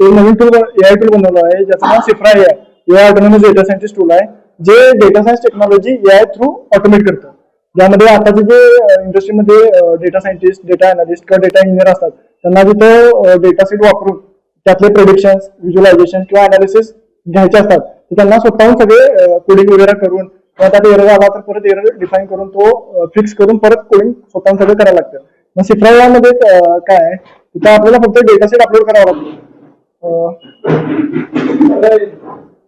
नवीन tool AI tool बनवलं आहे ज्याचं नाव सिफ्रा ए आहे ऑटोनॉमस डेटा सायंटिस्ट टूल आहे जे data science technology AI through automate करतं. ज्यामध्ये आताचे जे इंडस्ट्रीमध्ये डेटा सायंटिस्ट डेटा अनालिस्ट किंवा डेटा इंजिनियर असतात त्यांना तिथं डेटा सेट वापरून त्यातले प्रोडिक्शन व्हिज्युअलायझेशन किंवा अनालिसिस घ्यायचे असतात. त्यांना स्वतःहून सगळे कोडिंग वगैरे करून किंवा त्यात एरर आला तर परत एरर डिफाईन करून तो फिक्स करून परत कोडिंग स्वतःहून सगळं करायला लागतं. मग सिफ्रा यामध्ये काय आहे? तिथं आपल्याला फक्त डेटा सेट अपलोड करावा लागतो.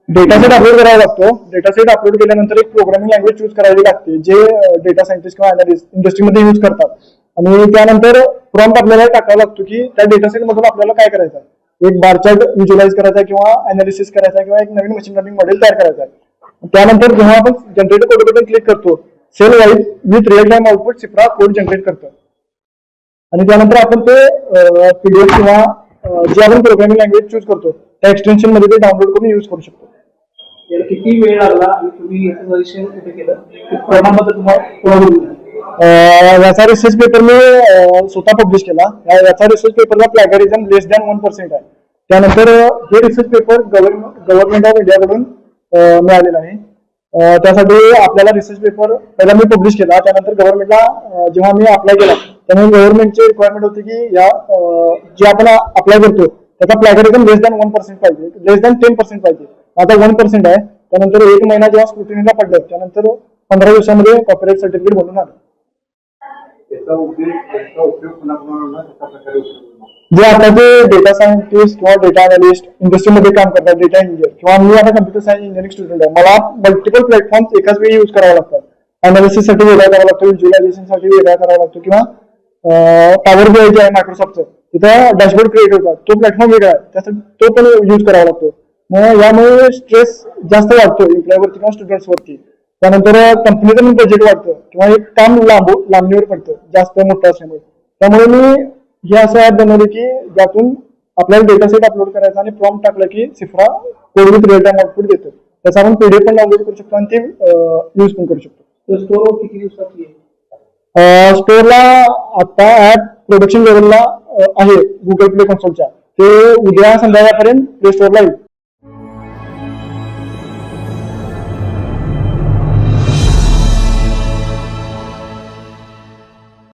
डेटा सेट अपलोड करावा लागतो. डेटा सेट अपलोड केल्यानंतर एक प्रोग्रामिंग लँग्वेज चूज करावी लागते जे डेटा सायंटिस्ट किंवा अनालिस्ट इंडस्ट्रीमध्ये यूज करतात. आणि त्यानंतर प्रॉम्प्ट आपल्याला टाकावा लागतो की त्या डेटा सेट मधून आपल्याला काय करायचं आहे? एक बार चार्ट विज्युलाइज करायचा किंवा अनालिसिस करायचा किंवा एक नवीन मशीन लर्निंग मॉडेल तयार करायचा आहे. त्यानंतर जेव्हा आपण जनरेट कोड बटन क्लिक करतो cell wise with real time output Shipra code generate करतो. आणि त्यानंतर आपण ते पीडीएफ किंवा जे आपण प्रोग्रामिंग लँग्वेज चूज करतो त्या एक्सटेन्शनमध्ये ते डाउनलोड करून यूज करू शकतो. याला किती वेळ लागला आणि तुम्ही याचं कुठे केलं? प्रमाणपत्र तुम्हाला रिसर्च पेपर मी स्वतः पब्लिश केला. याचा रिसर्च पेपरचा plagiarism less than one percent आहे. त्यानंतर हे research paper government government of इंडियाकडून मिळालेलं आहे. त्यासाठी आपल्याला रिसर्च पेपर पहिला मी पब्लिश केला. त्यानंतर गव्हर्नमेंटला जेव्हा मी अप्लाय केला त्यामुळे गव्हर्नमेंटची रिक्वायरमेंट होती की या जे आपण अप्लाय करतो त्याचा plagiarism less than one percent पाहिजे. लेस दॅन टेन पर्सेंट पाहिजे. आता वन पर्सेंट आहे. त्यानंतर एक महिना जेव्हा स्क्रुटिनीला पडलं त्यानंतर पंधरा दिवसामध्ये कॉपरेट सर्टिफिकेट बनून आलं? जे आता जे डेटा सायंटिस्ट किंवा डेटा अनालिस्ट इंडस्ट्रीमध्ये काम करतात डेटा इंजिनियर किंवा मी आता कम्प्युटर सायन्स इंजिनिअरिंग स्टुडंट आहे. मला मल्टिपल प्लॅटफॉर्म एकाच वेळी यूज करावे लागतात. अनालिसिससाठी वेगळा करावा लागतो व्हिज्युअलायझेशनसाठी वेगळा करावा लागतो किंवा पॉवर बी जे आहे मायक्रोसॉफ्टचं तिथं डॅशबोर्ड क्रिएट होतात. तो प्लॅटफॉर्म वेगळा आहे. त्यासाठी तो पण यूज करावा लागतो. मग यामुळे स्ट्रेस जास्त वाढतो एम्प्लॉयवरती किंवा स्टुडंट्सवरती त्यानंतर कंपनीचं पण बजेट वाढतं. किंवा एक काम लांब लांबणीवर पडतं. जास्त मोठं असल्यामुळे. त्यामुळे मी हे असं ऍप बनवलं की ज्यातून आपल्याला डेटा सेट अपलोड करायचा आणि फॉर्म टाकलं की सिफ्रा code with real time output देतो. त्याचा आपण पीडीएफ पण डाउनलोड करू शकतो आणि ते यूज पण करू शकतो. स्टोर किती दिवसात येईल? स्टोअरला आता ऍप प्रोडक्शन लेवलला आहे गुगल प्ले कन्सोलच्या ते उद्या संध्याकाळपर्यंत प्ले स्टोअरला येईल.